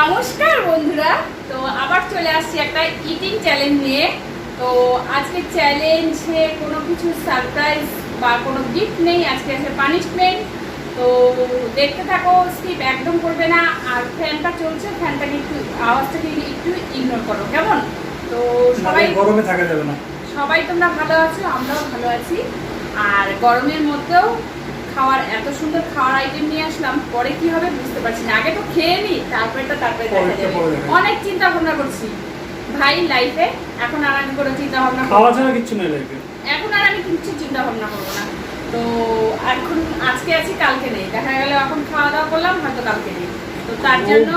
নমস্কার বন্ধুরা। তো আবার চলে আসছি একটা ইটিং চ্যালেঞ্জ নিয়ে। তো আজকে চ্যালেঞ্জে কোনো কিছু সারপ্রাইজ বা কোনো গিফট নেই আজকে আছে পানিশমেন্ট তো দেখতে থাকো স্কিপ একদম করবে না। আর ফ্যানটা চলছে ফ্যানটাকে একটু আওয়াজটাকে একটু ইগনোর করো কেমন? তো সবাই গরমে থাকা যাবে না। সবাই তোমরা ভালো আছো আমরাও ভালো আছি। আর গরমের মধ্যেও খাওয়ার এত সুন্দর খাওয়ার আইটেম নিয়ে আসলাম পরে কি হবে বুঝতে পারছি না। আগে তো খেয়ে নি তারপরে তো তারপরে দেখা যাবে। অনেক চিন্তা ভাবনা করছি। ভাই লাইফে এখন আর আমি কোনো চিন্তা ভাবনা খাওয়া ছাড়া কিচ্ছু নেই লাইফে এখন আর আমি কিছু চিন্তা ভাবনা করব না। তো এখন আজকে আছি কালকে নেই। দেখা গেল এখন খাওয়া দাওয়া করলাম হয়তো কালকে নেই। তো তার জন্য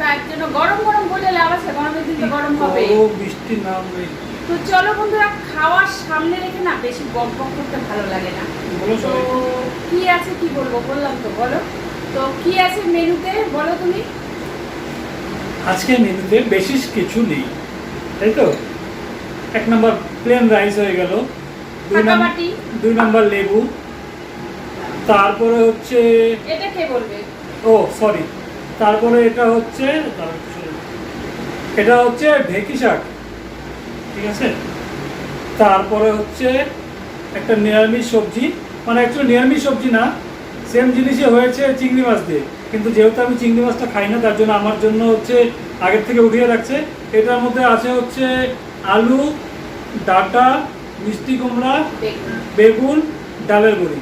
তার জন্য গরম গরম বলে লাভ আছে গরমের দিন গরম হবে ও বৃষ্টি নাম নেই। তো চলো বন্ধুরা খাওয়ার সামনে রেখে না বেশি বক বক করতে ভালো লাগে না। তো কি আছে কি বলব বললাম তো বলো। তো কি আছে মেনুতে বলো তুমি? আজকে মেনুতে বেশি কিছু নেই তাই তো? এক নম্বর প্লেন রাইস হয়ে গেল দুই দুই নম্বর লেবু তারপরে হচ্ছে এটা কে বলবে? ও সরি তারপরে এটা হচ্ছে এটা হচ্ছে ঢেকি শাক। ঠিক আছে? তারপরে হচ্ছে একটা নিরামিষ সবজি মানে অ্যাকচুয়ালি নিরামিষ সবজি না সেম জিনিসই হয়েছে চিংড়ি মাছ দিয়ে। কিন্তু যেহেতু আমি চিংড়ি মাছটা খাই না, তার জন্য আমার জন্য হচ্ছে আগের থেকে উঠিয়ে রাখছে। এটার মধ্যে আছে হচ্ছে আলু, ডাটা, মিষ্টি কুমড়া, বেগুন, ডালের বড়ি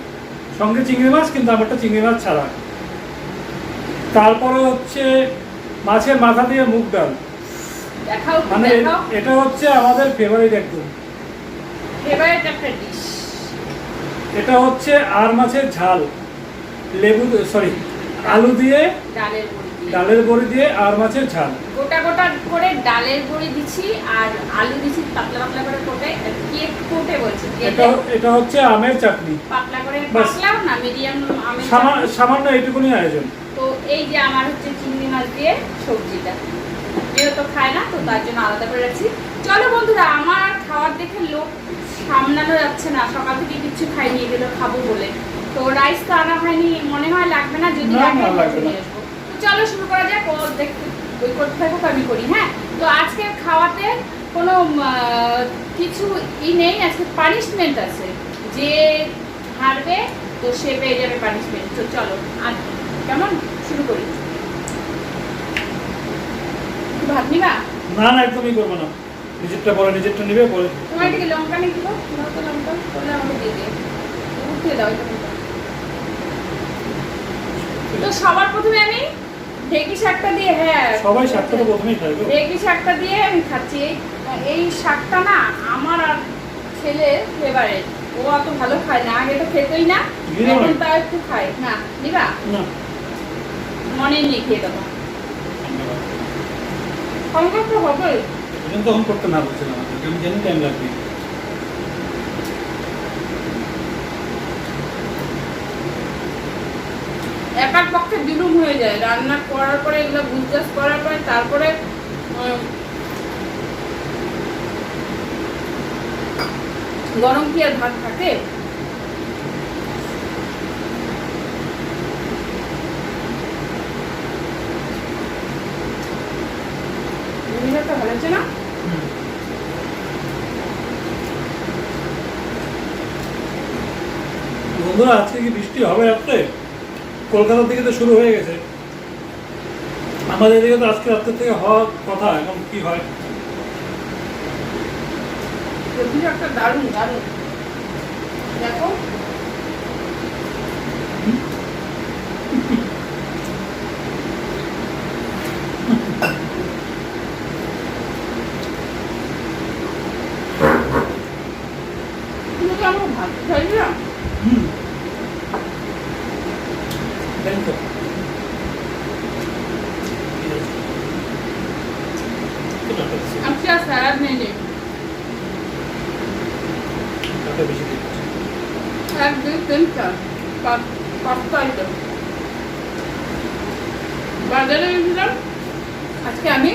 সঙ্গে চিংড়ি মাছ, কিন্তু আমারটা চিংড়ি মাছ ছাড়া। তারপরে হচ্ছে মাছের মাথা দিয়ে মুগ ডাল। মানে এটা হচ্ছে আমাদের ফেভারিট একদম ফেভারিট একটা ডিশ এটা হচ্ছে আর মাছের ঝাল। লেবু সরি আলু দিয়ে ডালের বড়ি ডালের বড়ি দিয়ে আর মাছের ঝাল। গোটা গোটা করে ডালের বড়ি দিচ্ছি আর আলু দিচ্ছি পাতলা পাতলা করে কোটে কি কোটে বলছি এটা এটা হচ্ছে আমের চাটনি। পাতলা করে। পাতলাও না মিডিয়াম আমি সামা- সামান্য এইটুকুনি আয়োজন। তো এই যে আমার হচ্ছে চিংড়ি মাছ দিয়ে সবজিটা। যেহেতু খায় না তো তার জন্য আলাদা করে রাখছি। চলো বন্ধুরা আমার আর খাওয়ার দেখে লোক সামলানো যাচ্ছে না। সকাল থেকে কিছু খাইনি এগুলো খাব বলে। তো রাইস তো আনা হয়নি মনে হয় লাগবে না যদি চলো শুরু করা যাক ও দেখতে ওই করতে থাকুক আমি করি হ্যাঁ? তো আজকে খাওয়াতে কোনো কিছু ই নেই আজকে পানিশমেন্ট আছে। যে হারবে তো সে পেয়ে যাবে পানিশমেন্ট তো চলো আর কেমন শুরু করি একটু ভাত নিবা না না একদমই করব না। নিজেরটা পরে নিজেরটা নিবে পরে। তোমার এদিকে লঙ্কা নেই দিব তোমার লঙ্কা করলে আমাকে দিয়ে দিয়ে দাও এটা উঠিয়ে দাও। তো সবার প্রথমে আমি ঢেকি শাকটা দিয়ে হ্যাঁ। সবাই শাকটা তো প্রথমেই খাইবে ঢেকি শাকটা দিয়ে আমি খাচ্ছি। এই শাকটা না আমার আর ছেলে ফেভারেট ও অত ভালো খায় না আগে তো খেতই না এখন। একটু খায়। না দিবা? মনে নেই খেয়ে দেবো সঙ্গে তো হবে তখন করতে না বলছিলাম আমি জানি টাইম লাগবে। একার পক্ষে বিলুম হয়ে যায় রান্না করার পরে এগুলো বুঝজাস করার পরে তারপরে গরম কি আর ভাত থাকে ভিনেগারটা ভালো হচ্ছে না? বন্ধুরা আজকে কি বৃষ্টি হবে রাত্রে? কলকাতার দিকে তো শুরু হয়ে গেছে। আমাদের এদিকে তো আজকে রাত্রে থেকে হওয়ার কথা এখন কি হয়? দারুণ দারুণ। দেখো তুমি কি আমার ভাত খাইলি না হুম তাই তো ঠিক আছে। একটু ডাটা দিচ্ছি, আজকে আর স্যালাড নেই নে। ডাটা বেশি দিচ্ছি। এক দুই তিন চার পাঁচ পাঁচটা আইটেম বাজারে গেছিলাম আজকে আমি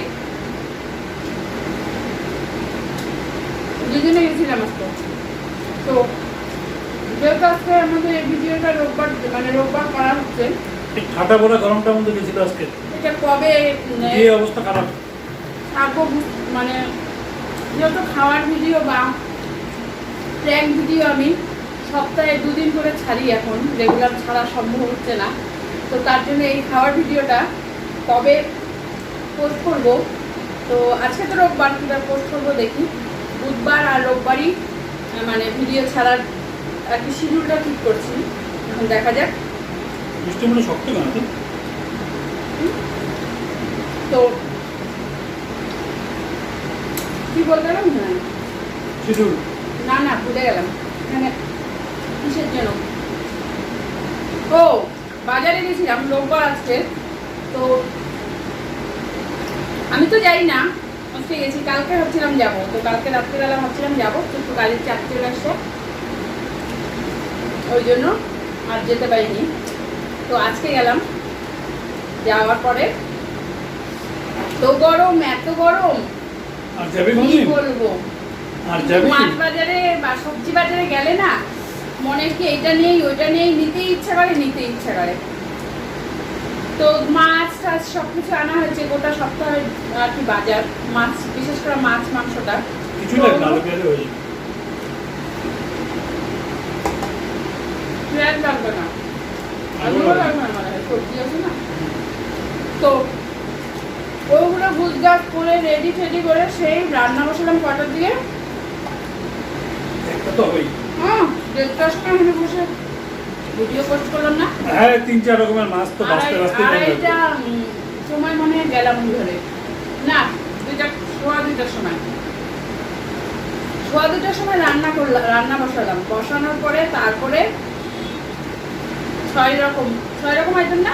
দুজনে গেছিলাম আজকে। তো যেহেতু আজকে আমাদের এই ভিডিওটা রোববার মানে রোববার করা হচ্ছে এই গরমটার মধ্যে গেছিল আজকে। এই কবে উম, অবস্থা খারাপ? থাকব মানে যত খাওয়ার ভিডিও বা প্র্যাঙ্ক ভিডিও আমি সপ্তাহে দুদিন করে ছাড়ি এখন রেগুলার ছাড়া সম্ভব হচ্ছে না। তো তার জন্য এই খাওয়ার ভিডিওটা কবে পোস্ট করব। তো আজকে তো রোববার কীভাবে পোস্ট করব দেখি। বুধবার আর রোববারই মানে ভিডিও ছাড়ার আর কি শিডিউলটা ঠিক করছি। এখন দেখা যাক। তো? কি বলতে গেলাম না। না না ভুলে গেলাম। এখানে কিসের জন্য? ও বাজারে গেছিলাম রোববার আজকে। তো আমি তো যাই না আজকে গেছি কালকে ভাবছিলাম যাব। তো কালকে রাত্রিবেলা ভাবছিলাম যাব কিন্তু গাড়ির চাপ চলে আসছে। ওই জন্য আর যেতে পারিনি। তো আজকে গেলাম যাওয়ার পরে। এত গরম এত গরম। কি বলব? মাছ বাজারে বা সবজি বাজারে গেলে না মনে কি এটা নেই ওইটা নেই নিতে ইচ্ছা করে নিতে ইচ্ছা করে। তো মাছ টাছ সবকিছু আনা হয়েছে গোটা সপ্তাহে আর কি বাজার মাছ বিশেষ করে মাছ মাংসটা। কিছু লাগবে না, মনে না। তো ওগুলো গুজগাছ করে রেডি ফেডি করে সেই রান্না বসালাম কটার দিকে। একটা তো হবেই হ্যাঁ দেড়টার সময় বসে ভিডিও পোস্ট করলাম না? হ্যাঁ তিন চার রকমের মাছ তো বাঁচতে আড়াই- বাঁচতে আড়াইটা সময় মনে গেলাম ধরে। না দুইটা সোয়া দুইটার সময়। সোয়া দুইটার সময় রান্না করলাম রান্না বসালাম। বসানোর পরে তারপরে ছয় রকম ছয় রকম আইটেম না?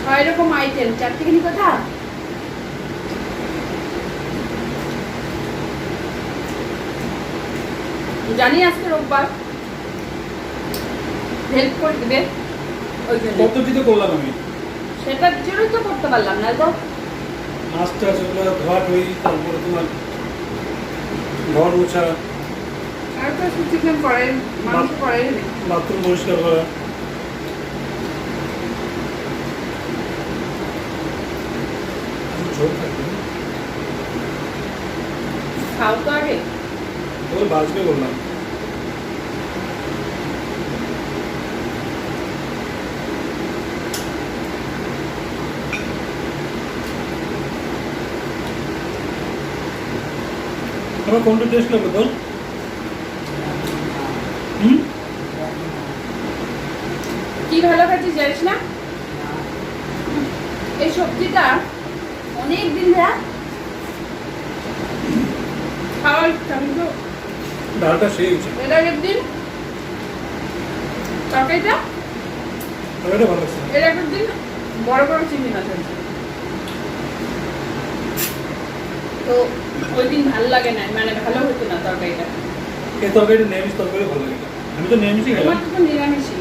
ছয় রকম আইটেম চারটিখানি কথা জানি আজকে রোববার। হেল্প করে দিবে। ওই জন্য। পদ্ধতিতে করলাম আমি? সেটার জন্যই তো করতে পারলাম না তো মাছটা সেগুলো ধোয়া ধুই তারপরে তোমার ঘর মোছা। আর তো বাথরুম পরিষ্কার করা? খাও তো আগে। বাজবে বললাম। আমার কোনটা টেস্ট লাগবে তোর কি ভালো খাচ্ছিস জানিস না? এই সবজিটা অনেক দিন ধরে খাওয়ার ইচ্ছা কিন্তু ডালটা সেই হচ্ছে এর আগের দিন তরকারিটা? তরকারিটা ভালো এর আগের দিন বড় বড় চিংড়ি মাছ আছে। তো ওই দিন ভালো লাগে না মানে ভালো হতো না তরকারিটা। এই তরকারিটা নিরামিষ তরকারি ভালো লাগে। আমি তো নিরামিষই আমার তো নিরামিষই।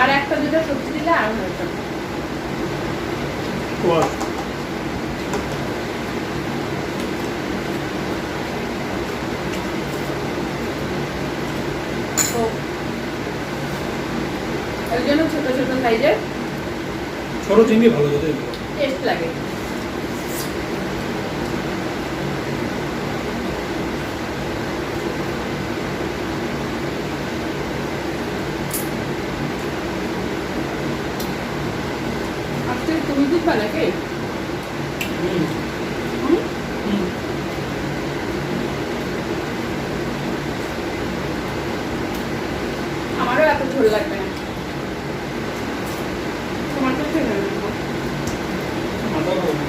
আর একটা দুটো সবজি দিলে আর হতো ওই জন্য ছোট ছোট সাইজের। ছোট চিংড়ি ভালো যেতে টেস্ট লাগে আজকে তুমি দিবা নাকি হুম? আমারও এত ঝোল লাগবে না তোমার তো খেয়ে নেবে মাথা ভালো না।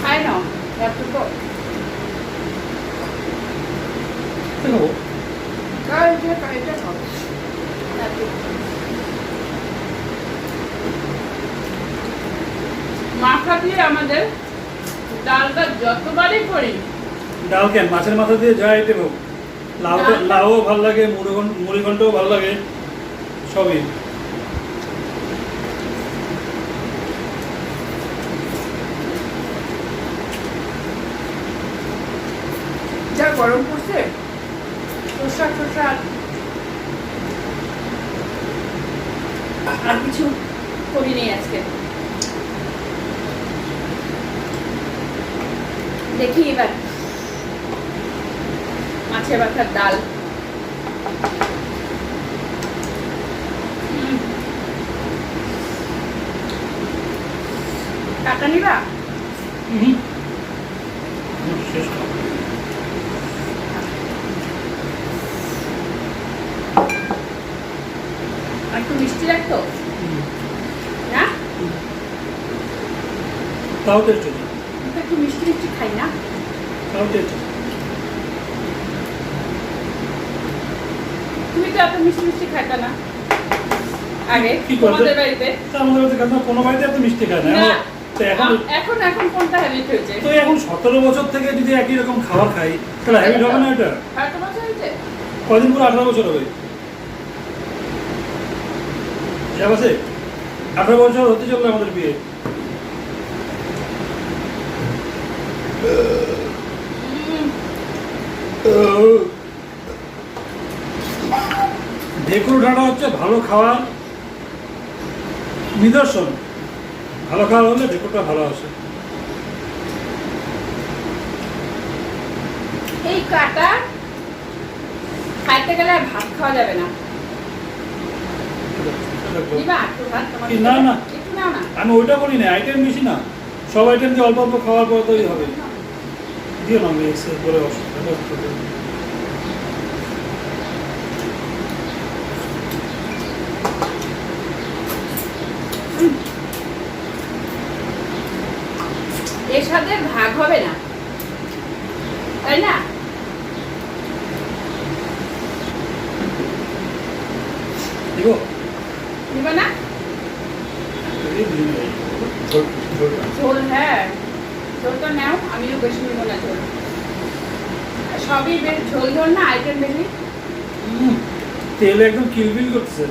খাই নাও এত তো খাব কাল যে কাইটা খাও এত মাখা দিয়ে আমাদের ডালটা যতবারই করি ডাল কেন? মাছের মাথা দিয়ে যা আইটেম হোক। লাউটা লাউও ভালো লাগে মুড়ি মুড়িঘণ্টও ভালো লাগে সবই যা গরম পড়ছে শসা শসা আর কিছু করিনি আজকে দেখি এবার মাছের মাথার ডাল। কাটা নিবা? একটু মিষ্টি রাখতো হুম। না? তাও একটু মিষ্টি মিষ্টি খাই না? তাও টেস্ট তুমি তো এত মিষ্টি মিষ্টি খাইতা না। আগে তোমাদের বাড়িতে? আমাদের বাড়িতে কোনো? বাড়িতে এত মিষ্টি খায় না। না এখন এখন এখন কোনটা হ্যাবিট হয়েছে। তো এখন সতেরো বছর থেকে যদি একই রকম খাবার খাই তাহলে হ্যাবিট হবে না এটা? কত বছর হয়েছে? কদিন পর আঠারো বছর হবে। হিসাব আছে? আঠারো বছর হতে চলবে আমাদের বিয়ে। ঢেকুর ডাঁটা হচ্ছে ভালো খাওয়ার নিদর্শন। ভালো খাওয়া হলে ঢেকুরটা ভালো আসে। এই কাটা খাইতে গেলে আর ভাত খাওয়া যাবে না। না, না। আমি ওইটা বলি না আইটেম বেশি না। সব আইটেম দিয়ে অল্প অল্প খাওয়ার পর তৈরি হবে। দিও না আমি অসুবিধা এর সাথে ভাগ হবে না। তাই না? দিব। ঝোল- হ্যাঁ। ঝোলটা নাও আমিও বেশি নিব না ঝোল। আর সবই বেশ ঝোল ঝোল না আইটেম বেশি? উম, তেল একদম কিলবিল করতেছে।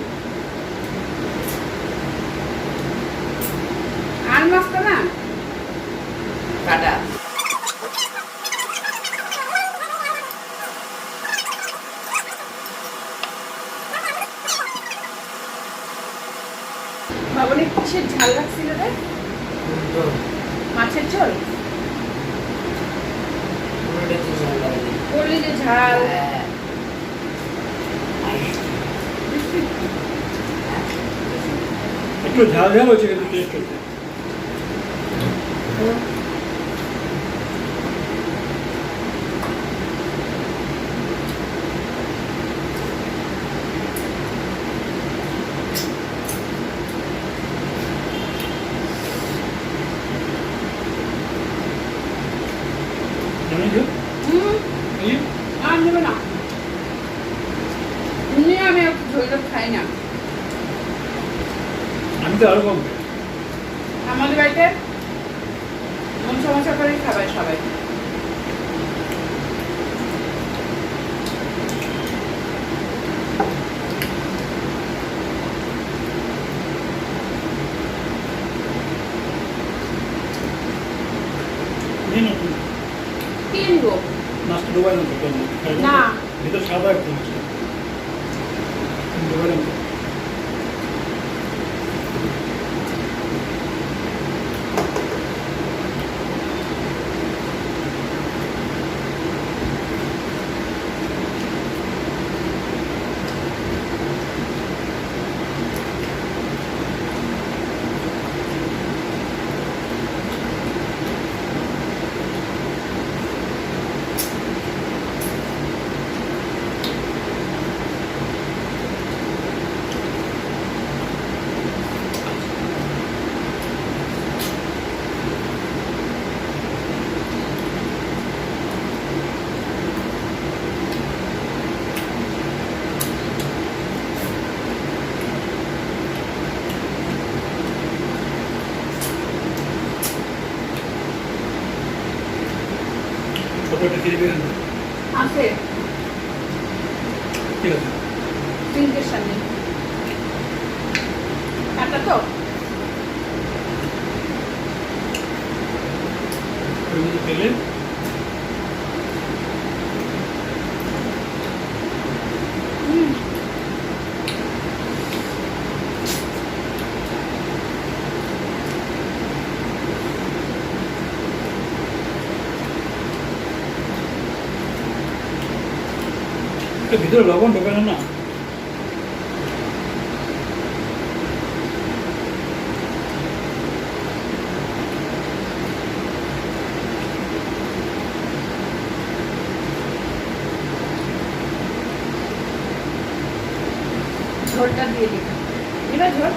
আর মাছটা না কাটা বাবনে কিসের ঝাল রাখছিল রে মাছের ঝোল করলি যে ঝাল একটু ঝাল ঝাল হচ্ছে কিন্তু টেস্ট হচ্ছে জানি তো? হুম এই? আর নেবে না এমনি আমি ঝোল টোল খাই না আমি তো আরও কম খাই। আমাদের বাড়িতে মন সমস্যা করেই খাবার সবাই নিয়ে নাও তুমি। কি নিবো মাছটা ডুবাই নাও তো, খাই নাও। না। এটা সাদা একদম মাছটা। তুমি ডুবাই নাও তো। ছোট একটা কেজি বেরেন আছে ঠিক আছে সিঙ্কের সামনে কাটা তো ওই মধ্যে তেলে হুম একটু ভিতরে লবণ ঢোকে না না ঝোলটা দিয়ে দিই এবার ঝোল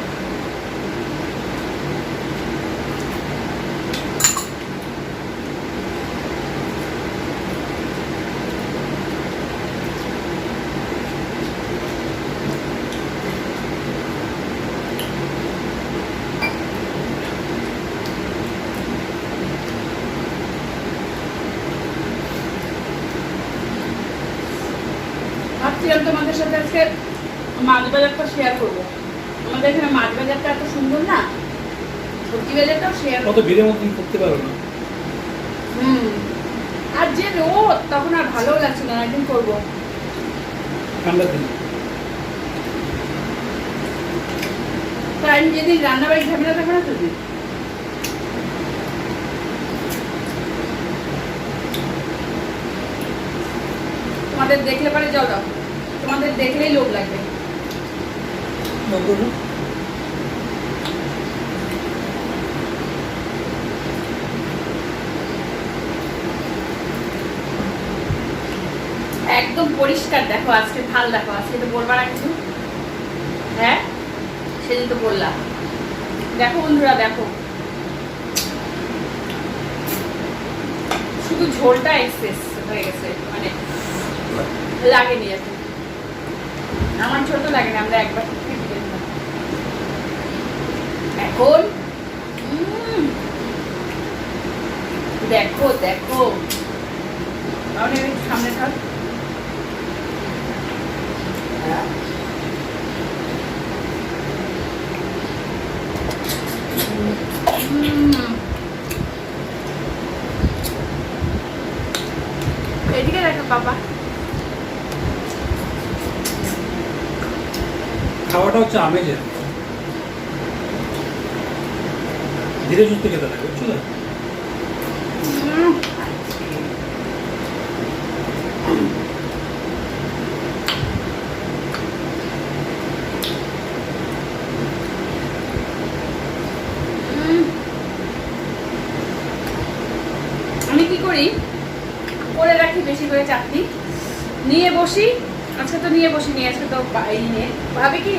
ভাবছিলাম তোমাদের সাথে আজকে মাছ বাজারটা শেয়ার করব। আমাদের এখানে মাছ বাজারটা এত সুন্দর না সবজি বাজারটাও শেয়ার কত ভিড়ের তুমি করতে পারো না। হুম। আর যে রোদ তখন আর ভালো লাগছে না একদিন করব। ঠান্ডার দিন। আমি যেদিন রান্নাবাড়ি ঝামেলা থাকবে না সেদিন। তোমাদের দেখলে পরে যাও দাও তোমাদের দেখলেই লোভ লাগবে। একদম পরিষ্কার দেখো আজকে ভালো দেখো আজকে তো বলবার কিছু? হ্যাঁ? সেদিন তো বললাম। দেখো বন্ধুরা দেখো। শুধু ঝোলটা এক্সেস হয়ে গেছে মানে লাগেনি কি। আমার ছোট লাগে না আমরা একবার এখন দেখো দেখো। সামনে থাক। এদিকে দেখো বাবা। খাওয়াটা হচ্ছে আমেজের ধীরে সুস্থ খেতে লাগে বুঝছ তো? উম। উম। আমি কি করি করে রাখি বেশি করে চাটনি নিয়ে বসি আজকে তো নিয়ে ভাবি কি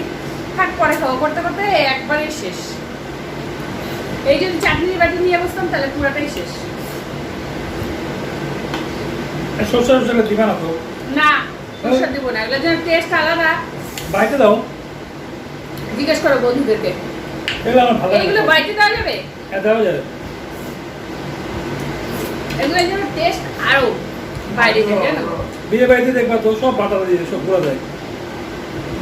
থাক পরে খাব করতে করতে একবারে শেষ। এই যদি চাটনির বাটি নিয়ে বসতাম তাহলে পুরাটাই শেষ। সরষে সরষে দিবা না তো? না সরষে দেবো না এগুলো যেন টেস্ট আলাদা। বাড়িতে দাও। জিজ্ঞেস করো বন্ধুদেরকে। এগুলো আমার ভালো এইগুলো লাগে দেওয়া যাবে? হ্যাঁ দেওয়া যাবে। এগুলো যেন টেস্ট আরও বাইরে বিয়ে বাড়িতে দেখবা তো সব বাটা দিয়ে সব ঘোরা যায়।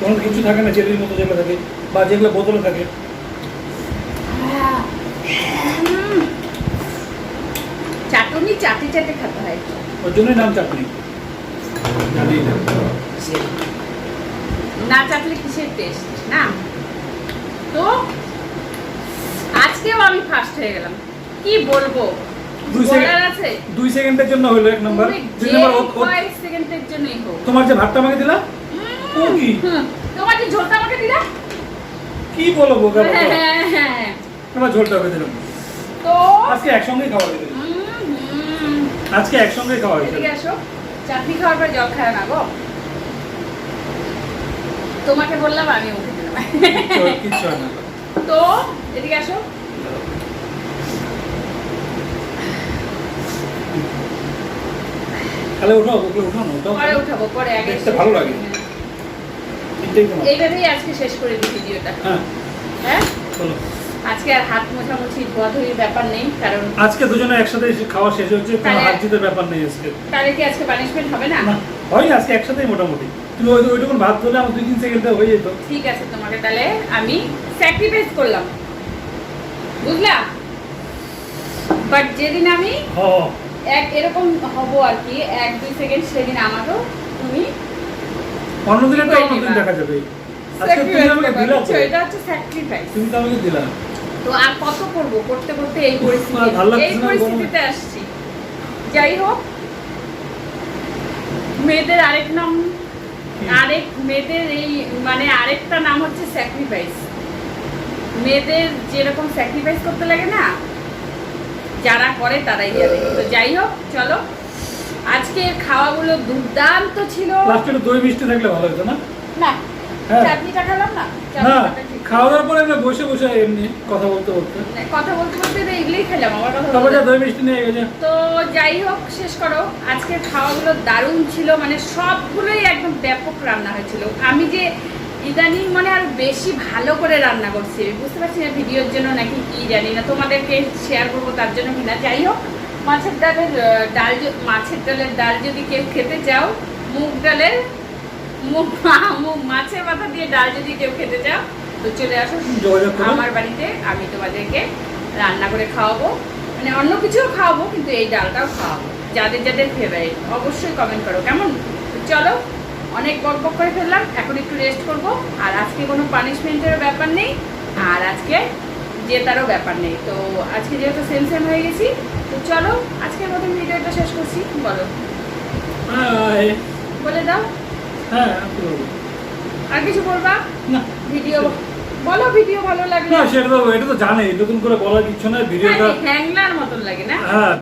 কোনো কিছু থাকে না জেলির মতো যেগুলো থাকে বা যেগুলো বোতলে থাকে। চাটনি চাটি চাটে খেতে হয়। ওর জন্যই নাম চাটনি। জানি না। না চাটলে কিসের টেস্ট না? তো আজকেও আমি ফার্স্ট হয়ে গেলাম। কি বলব? দুই সেকেন্ড আছে? দুই সেকেন্ডের জন্য হলো এক নম্বর দুই তোমার যে ভাতটা আমাকে দিলা? কি তোমার যে ঝোলটা আমাকে দিলা? কি বলো বোকা হ্যাঁ হ্যাঁ হ্যাঁ। আমার ঝোলটা ওকে দিলাম। তো? আজকে একসঙ্গেই খাওয়া আজকে একসঙ্গেই খাওয়া এদিকে দিলাম আসো। চাটনি খাওয়ার পর জল খায় না গো। তোমাকে বললাম আমি ওকে দিলাম কিচ্ছু হয়- না। তো এদিকে আসো। তাহলে ওঠাও ওকে উঠাও না ওটাও পরে উঠাবো পরে আগে ভালো লাগে। এইভাবেই আজকে শেষ করে দিই ভিডিওটা। হ্যাঁ। হ্যাঁ? চলো আজকে আর হাত মোছামুছি ধোয়াধুয়ির ব্যাপার নেই কারণ আজকে দুজনে একসাথে এসে খাওয়া শেষ হচ্ছে কোনো হাত জিতের ব্যাপার নেই আজকে। তাহলে কি আজকে পানিশমেন্ট হবে না? হয় আজকে একসাথেই মোটামুটি। তুমি ওই ওইটুকুন ভাত ধরলে আমার দুই তিন সেকেন্ডে হয়ে যেত। ঠিক আছে তোমাকে তাহলে আমি স্যাক্রিফাইস করলাম। বুঝলা? বাট যেদিন আমি এক এরকম হব আর কি এক দুই সেকেন্ড সেদিন আমাকেও তুমি অন্যদিন একটা করে অন্যদিন নিবা। দেখা যাবে। আজকে তুমি আমাকে দিলা এটা হচ্ছে স্যাক্রিফাইস তুমি তো আমাকে দিলা তো আর কত করব? করতে করতে এই পরিস্থিতি আর ভালো লাগছে এই পরিস্থিতিতে আসছি। যাই হোক মেয়েদের আরেক নাম আরেক মেয়েদের এই মানে আরেকটা নাম হচ্ছে স্যাক্রিফাইস মেয়েদের যেরকম স্যাক্রিফাইস করতে লাগে না যারা করে তারাই জানে তো যাই হোক চলো। আজকে খাওয়াগুলো দুর্দান্ত ছিল। লাস্টে দই মিষ্টি থাকলে ভালো হতো না? না হ্যাঁ। চাটনিটা খেলাম না না খাওয়া দাওয়ার পরে আমরা বসে বসে এমনি কথা বলতে বলতে। কথা বলতে বলতে তো এগুলোই খেলাম আমার কথা তারপর দই মিষ্টি নিয়ে গেছে। তো যাই হোক শেষ করো। আজকের খাওয়াগুলো দারুণ ছিল মানে সবগুলোই একদম ব্যাপক রান্না হয়েছিল। আমি যে ইদানিং মানে আর বেশি ভালো করে রান্না করছি বুঝতে পারছি না ভিডিওর জন্য নাকি কি জানি না তোমাদেরকে শেয়ার করব তার জন্য কিনা। যাই হোক মাছের ডালের ডাল মাছের ডালের ডাল যদি কেউ খেতে চাও মুগ ডালের মুগ মুগ- মাছের মাথা দিয়ে ডাল যদি কেউ খেতে চাও তো চলে আসো। আমার বাড়িতে আমি তোমাদেরকে রান্না করে খাওয়াবো। মানে অন্য কিছুও খাওয়াবো কিন্তু এই ডালটাও খাওয়াবো। যাদের যাদের ফেভারিট অবশ্যই কমেন্ট করো। কেমন? চলো অনেক বক বক করে ফেললাম। এখন একটু রেস্ট করব। আর আজকে কোনো পানিশমেন্টের ব্যাপার নেই। আর আজকে জেতারও ব্যাপার নেই। তো আজকে যেহেতু সেম সেম হয়ে গেছি তো চলো আজকের মতন ভিডিওটা শেষ করছি। বলো। বলে দাও। হ্যাঁ? আর কিছু বলবা? ভিডিও বলো ভিডিও ভালো লাগল। না সেটা তো এটা তো জানে নতুন করে বলার কিছু না ভিডিওটা হ্যাংলার মতন লাগে না? হ্যাঁ।